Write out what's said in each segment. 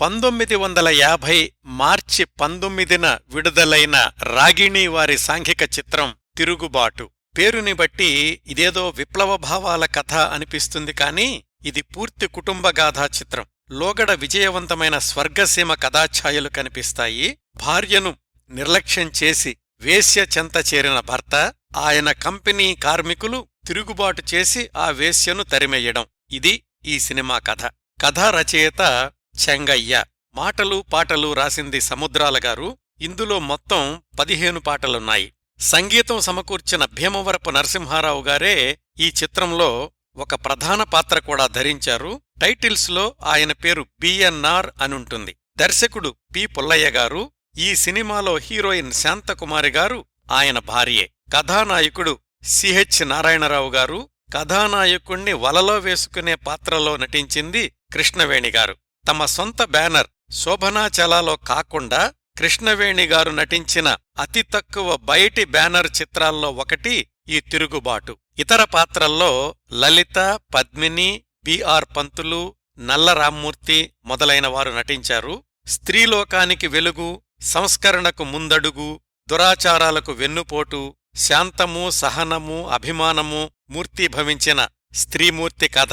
పంతొమ్మిది వందల యాభై మార్చి పంతొమ్మిదిన విడుదలైన రాగిణి వారి సాంఘిక చిత్రం తిరుగుబాటు. పేరుని బట్టి ఇదేదో విప్లవ భావాల కథ అనిపిస్తుంది కాని ఇది పూర్తి కుటుంబగాథా చిత్రం. లోగడ విజయవంతమైన స్వర్గసీమ కథాఛాయలు కనిపిస్తాయి. భార్యను నిర్లక్ష్యం చేసి వేశ్య చెంత చేరిన భర్త ఆయన కంపెనీ కార్మికులు తిరుగుబాటు చేసి ఆ వేశ్యను తరిమెయ్యడం ఇది ఈ సినిమా కథ. కథా రచయిత చెంగయ్య మాటలు పాటలు రాసింది సముద్రాల గారు. ఇందులో మొత్తం పదిహేను పాటలున్నాయి. సంగీతం సమకూర్చిన భీమవరపు నరసింహారావు గారే ఈ చిత్రంలో ఒక ప్రధాన పాత్ర కూడా ధరించారు. టైటిల్స్లో ఆయన పేరు బిఎన్ఆర్ అనుంటుంది. దర్శకుడు పి పుల్లయ్య గారు. ఈ సినిమాలో హీరోయిన్ శాంతకుమారి గారు ఆయన భార్యే. కథానాయకుడు సిహెచ్ నారాయణరావు గారు. కథానాయకుణ్ణి వలలో వేసుకునే పాత్రలో నటించింది కృష్ణవేణి గారు. తమ సొంత బ్యానర్ శోభనాచలాలో కాకుండా కృష్ణవేణి గారు నటించిన అతి తక్కువ బయటి బ్యానర్ చిత్రాల్లో ఒకటి ఈ తిరుగుబాటు. ఇతర పాత్రల్లో లలిత పద్మిని బిఆర్ పంతులు నల్ల రామ్మూర్తి మొదలైన వారు నటించారు. స్త్రీలోకానికి వెలుగు సంస్కరణకు ముందడుగు దురాచారాలకు వెన్నుపోటు శాంతము సహనము అభిమానము మూర్తిభవించిన స్త్రీమూర్తి కథ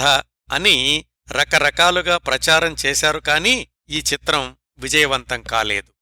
అని రకరకాలుగా ప్రచారం చేశారు కానీ ఈ చిత్రం విజయవంతం కాలేదు.